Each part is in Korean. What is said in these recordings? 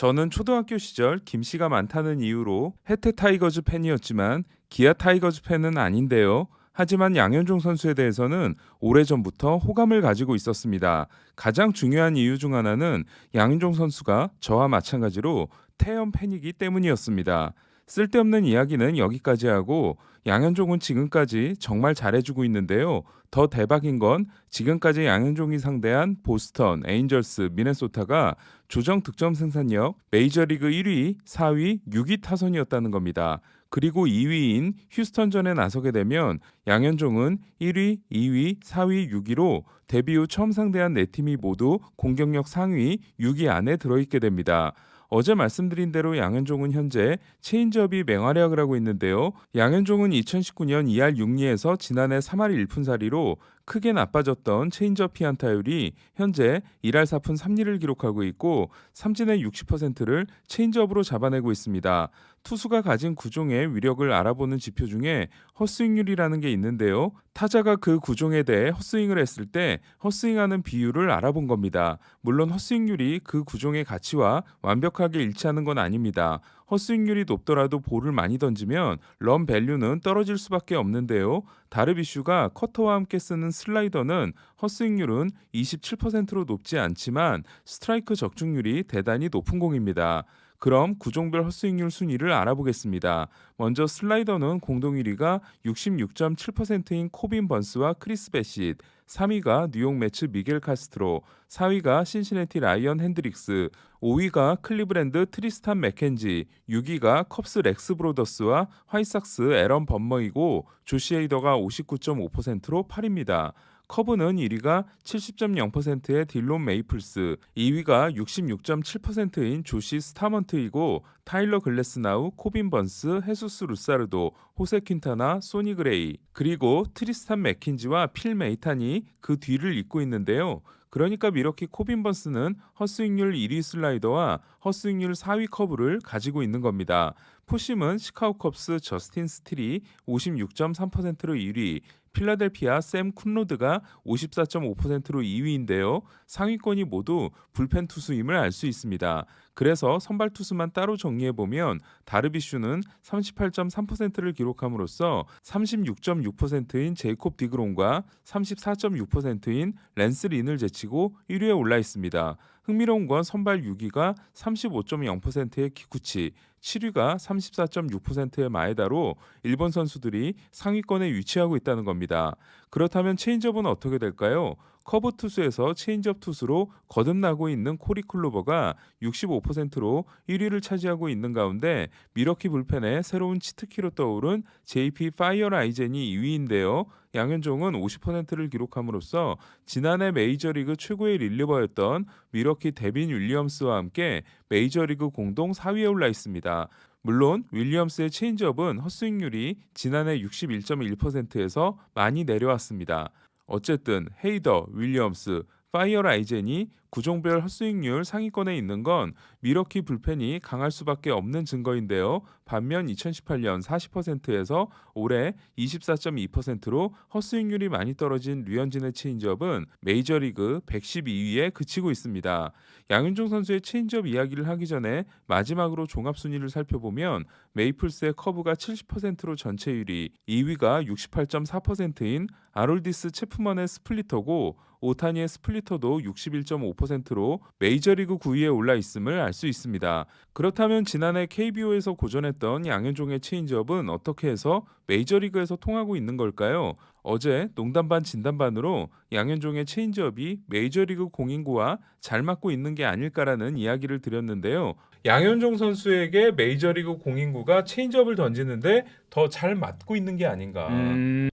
저는 초등학교 시절 김 씨가 많다는 이유로 해태 타이거즈 팬이었지만 기아 타이거즈 팬은 아닌데요. 하지만 양현종 선수에 대해서는 오래전부터 호감을 가지고 있었습니다. 가장 중요한 이유 중 하나는 양현종 선수가 저와 마찬가지로 태연 팬이기 때문이었습니다. 쓸데없는 이야기는 여기까지 하고 양현종은 지금까지 정말 잘해주고 있는데요. 더 대박인 건 지금까지 양현종이 상대한 보스턴, 에인절스, 미네소타가 조정 득점 생산력 메이저리그 1위, 4위, 6위 타선이었다는 겁니다. 그리고 2위인 휴스턴전에 나서게 되면 양현종은 1위, 2위, 4위, 6위로 데뷔 후 처음 상대한 네 팀이 모두 공격력 상위 6위 안에 들어있게 됩니다. 어제 말씀드린 대로 양현종은 현재 체인지업이 맹활약을 하고 있는데요. 양현종은 2019년 2할 6리에서 지난해 3할 1푼4리로 크게 나빠졌던 체인지업 피안타율이 현재 1할 4푼 3리를 기록하고 있고 삼진의 60%를 체인지업으로 잡아내고 있습니다. 투수가 가진 구종의 위력을 알아보는 지표 중에 헛스윙률이라는 게 있는데요. 타자가 그 구종에 대해 헛스윙을 했을 때 헛스윙하는 비율을 알아본 겁니다. 물론 헛스윙률이 그 구종의 가치와 완벽하게 일치하는 건 아닙니다. 헛스윙률이 높더라도 볼을 많이 던지면 런 밸류는 떨어질 수밖에 없는데요. 다르비슈가 커터와 함께 쓰는 슬라이더는 헛스윙률은 27%로 높지 않지만 스트라이크 적중률이 대단히 높은 공입니다. 그럼 구종별 헛스윙률 순위를 알아보겠습니다. 먼저 슬라이더는 공동 1위가 66.7%인 코빈 번스와 크리스 베싯, 3위가 뉴욕 매츠 미겔 카스트로, 4위가 신시내티 라이언 핸드릭스, 5위가 클리브랜드 트리스탄 맥켄지, 6위가 컵스 렉스 브로더스와 화이삭스 에런 범머이고 조시 헤이더가 59.5%로 8위입니다. 커브는 1위가 70.0%의 딜론 메이플스, 2위가 66.7%인 조시 스타먼트이고 타일러 글래스나우, 코빈 번스, 헤수스 루사르도, 호세 퀸타나, 소니 그레이, 그리고 트리스탄 맥킨지와 필 메이탄이 그 뒤를 잇고 있는데요. 그러니까 미러키 코빈 번스는 헛스윙률 1위 슬라이더와 헛스윙률 4위 커브를 가지고 있는 겁니다. 포심은 시카고 컵스 저스틴 스틸이 56.3%로 1위, 필라델피아 샘 쿤로드가 54.5%로 2위인데요. 상위권이 모두 불펜 투수임을 알 수 있습니다. 그래서 선발 투수만 따로 정리해 보면 다르비슈는 38.3%를 기록함으로써 36.6%인 제이콥 디그론과 34.6%인 랜스 린을 제치고 1위에 올라 있습니다. 흥미로운 건 선발 6위가 35.0%의 키쿠치, 7위가 34.6%의 마에다로 일본 선수들이 상위권에 위치하고 있다는 겁니다. 그렇다면 체인지업은 어떻게 될까요? 커브 투수에서 체인지업 투수로 거듭나고 있는 코리 클로버가 65%로 1위를 차지하고 있는 가운데 미러키 불펜의 새로운 치트키로 떠오른 JP 파이어 라이젠이 2위인데요. 양현종은 50%를 기록함으로써 지난해 메이저리그 최고의 릴리버였던 미러키 데빈 윌리엄스와 함께 메이저리그 공동 4위에 올라 있습니다. 물론 윌리엄스의 체인지업은 헛스윙률이 지난해 61.1%에서 많이 내려왔습니다. 어쨌든 헤이더, 윌리엄스, 파이어 라 이젠이 구종별 헛스윙률 상위권에 있는 건 미러키 불펜이 강할 수밖에 없는 증거인데요. 반면 2018년 40%에서 올해 24.2%로 헛스윙률이 많이 떨어진 류현진의 체인지업은 메이저리그 112위에 그치고 있습니다. 양윤종 선수의 체인지업 이야기를 하기 전에 마지막으로 종합 순위를 살펴보면 메이플스의 커브가 70%로 전체 1위, 2위가 68.4%인 아롤디스 체프먼의 스플리터고 오타니의 스플리터도 61.5%로 메이저리그 9위에 올라 있음을 알 수 있습니다. 그렇다면 지난해 KBO에서 고전했던 양현종의 체인지업은 어떻게 해서 메이저리그에서 통하고 있는 걸까요? 어제 농담 반 진담 반으로 양현종의 체인지업이 메이저리그 공인구와 잘 맞고 있는 게 아닐까라는 이야기를 드렸는데요. 양현종 선수에게 메이저리그 공인구가 체인지업을 던지는데 더 잘 맞고 있는 게 아닌가.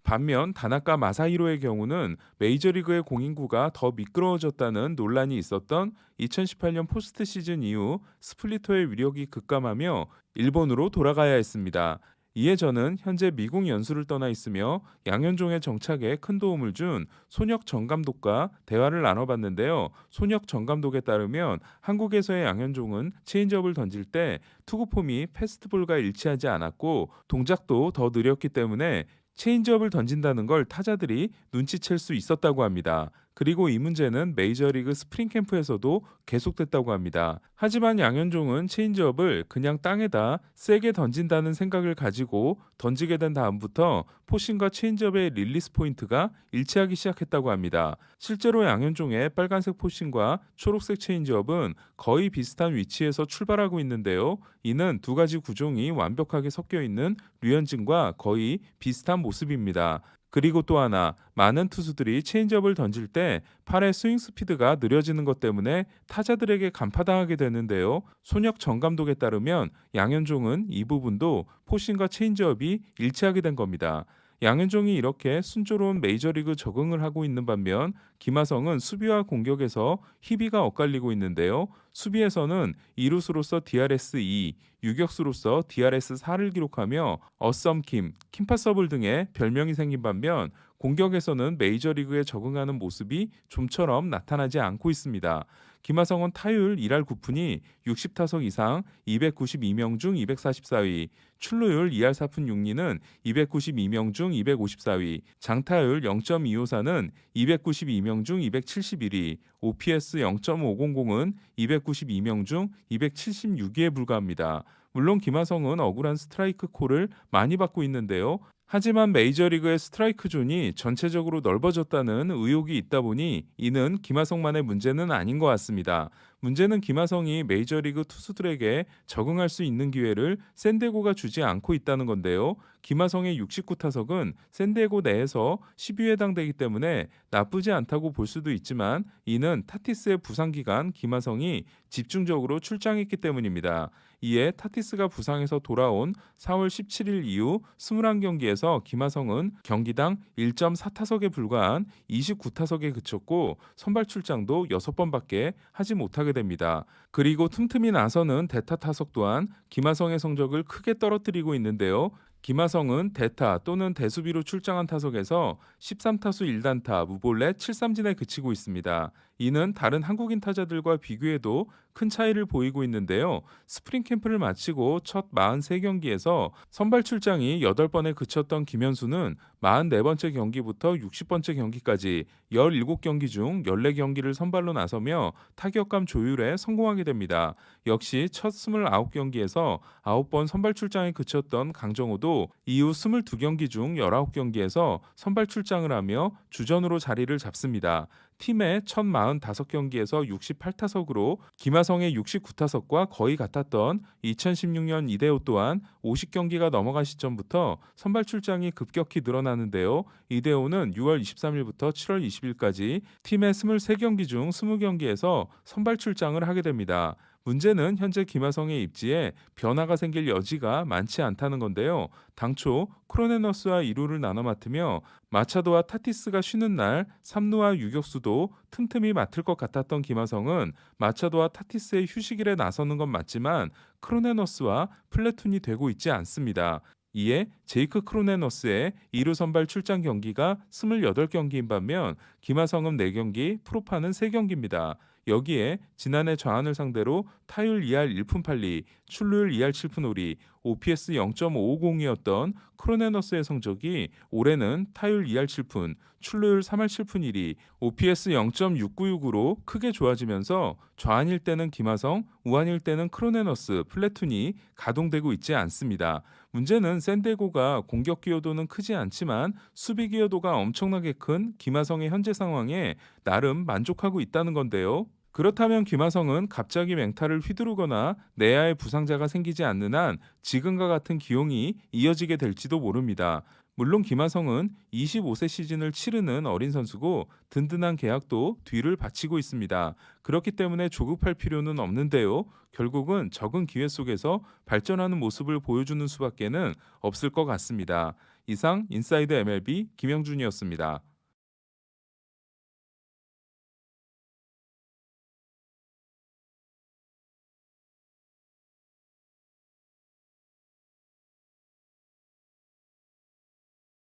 반면 다나카 마사히로의 경우는 메이저리그의 공인구가 더 미끄러워졌다는 논란이 있었던 2018년 포스트 시즌 이후 스플리터의 위력이 급감하며 일본으로 돌아가야 했습니다. 이에 저는 현재 미국 연수를 떠나 있으며 양현종의 정착에 큰 도움을 준 손혁 정 감독과 대화를 나눠봤는데요. 손혁 정 감독에 따르면 한국에서의 양현종은 체인지업을 던질 때 투구 폼이 패스트볼과 일치하지 않았고 동작도 더 느렸기 때문에 체인지업을 던진다는 걸 타자들이 눈치챌 수 있었다고 합니다. 그리고 이 문제는 메이저리그 스프링 캠프에서도 계속됐다고 합니다. 하지만 양현종은 체인지업을 그냥 땅에다 세게 던진다는 생각을 가지고 던지게 된 다음부터 포신과 체인지업의 릴리스 포인트가 일치하기 시작했다고 합니다. 실제로 양현종의 빨간색 포신과 초록색 체인지업은 거의 비슷한 위치에서 출발하고 있는데요. 이는 두 가지 구종이 완벽하게 섞여 있는 류현진과 거의 비슷한 모습입니다. 그리고 또 하나 많은 투수들이 체인지업을 던질 때 팔의 스윙 스피드가 느려지는 것 때문에 타자들에게 간파당하게 되는데요. 손혁 전 감독에 따르면 양현종은 이 부분도 포신과 체인지업이 일치하게 된 겁니다. 양현종이 이렇게 순조로운 메이저리그 적응을 하고 있는 반면 김하성은 수비와 공격에서 희비가 엇갈리고 있는데요. 수비에서는 이루수로서 DRS 2, 유격수로서 DRS 4를 기록하며 어썸킴, 킴파서블 등의 별명이 생긴 반면 공격에서는 메이저리그에 적응하는 모습이 좀처럼 나타나지 않고 있습니다. 김하성은 타율 1할 9푼이 60타석 이상 292명 중 244위, 출루율 2할 4푼 6리는 292명 중 254위, 장타율 0.254는 292명 중 271위, OPS 0.500은 292명 중 276위에 불과합니다. 물론 김하성은 억울한 스트라이크 콜을 많이 받고 있는데요. 하지만 메이저리그의 스트라이크 존이 전체적으로 넓어졌다는 의혹이 있다 보니 이는 김하성만의 문제는 아닌 것 같습니다. 문제는 김하성이 메이저리그 투수들에게 적응할 수 있는 기회를 샌디에고가 주지 않고 있다는 건데요. 김하성의 69타석은 샌디에고 내에서 10위에 해당되기 때문에 나쁘지 않다고 볼 수도 있지만 이는 타티스의 부상 기간 김하성이 집중적으로 출장했기 때문입니다. 이에 타티스가 부상에서 돌아온 4월 17일 이후 21경기에 서 김하성은 경기당 1.4타석에 불과한 29타석에 그쳤고 선발 출장도 6번밖에 하지 못하게 됩니다. 그리고 틈틈이 나서는 대타 타석 또한 김하성의 성적을 크게 떨어뜨리고 있는데요. 김하성은 대타 또는 대수비로 출장한 타석에서 13타수 1단타 무볼넷 7삼진에 그치고 있습니다. 이는 다른 한국인 타자들과 비교해도 큰 차이를 보이고 있는데요. 스프링 캠프를 마치고 첫 43경기에서 선발 출장이 8번에 그쳤던 김현수는 44번째 경기부터 60번째 경기까지 17경기 중 14경기를 선발로 나서며 타격감 조율에 성공하게 됩니다. 역시 첫 29경기에서 9번 선발 출장에 그쳤던 강정호도 이후 22경기 중 19경기에서 선발 출장을 하며 주전으로 자리를 잡습니다. 팀의 첫 45경기에서 68타석으로 김하성의 69타석과 거의 같았던 2016년 이대호 또한 50경기가 넘어간 시점부터 선발 출장이 급격히 늘어나는데요. 이대호는 6월 23일부터 7월 20일까지 팀의 23경기 중 20경기에서 선발 출장을 하게 됩니다. 문제는 현재 김하성의 입지에 변화가 생길 여지가 많지 않다는 건데요. 당초 크로네너스와 2루를 나눠 맡으며 마차도와 타티스가 쉬는 날 3루와 유격수도 틈틈이 맡을 것 같았던 김하성은 마차도와 타티스의 휴식일에 나서는 건 맞지만 크로네너스와 플래툰이 되고 있지 않습니다. 이에 제이크 크로네너스의 2루 선발 출장 경기가 28경기인 반면 김하성은 4경기, 프로파는 3경기입니다. 여기에 지난해 좌안을 상대로 타율 2할 1푼 8리, 출루율 2할 7푼 5리, OPS 0.550이었던 크로네너스의 성적이 올해는 타율 2할 7푼, 출루율 3할 7푼 1리, OPS 0.696으로 크게 좋아지면서 좌안일 때는 김하성, 우안일 때는 크로네너스, 플래툰이 가동되고 있지 않습니다. 문제는 샌데고가 공격 기여도는 크지 않지만 수비 기여도가 엄청나게 큰 김하성의 현재 상황에 나름 만족하고 있다는 건데요. 그렇다면 김하성은 갑자기 맹타를 휘두르거나 내야의 부상자가 생기지 않는 한 지금과 같은 기용이 이어지게 될지도 모릅니다. 물론 김하성은 25세 시즌을 치르는 어린 선수고 든든한 계약도 뒤를 바치고 있습니다. 그렇기 때문에 조급할 필요는 없는데요. 결국은 적은 기회 속에서 발전하는 모습을 보여주는 수밖에는 없을 것 같습니다. 이상 인사이드 MLB 김영준이었습니다.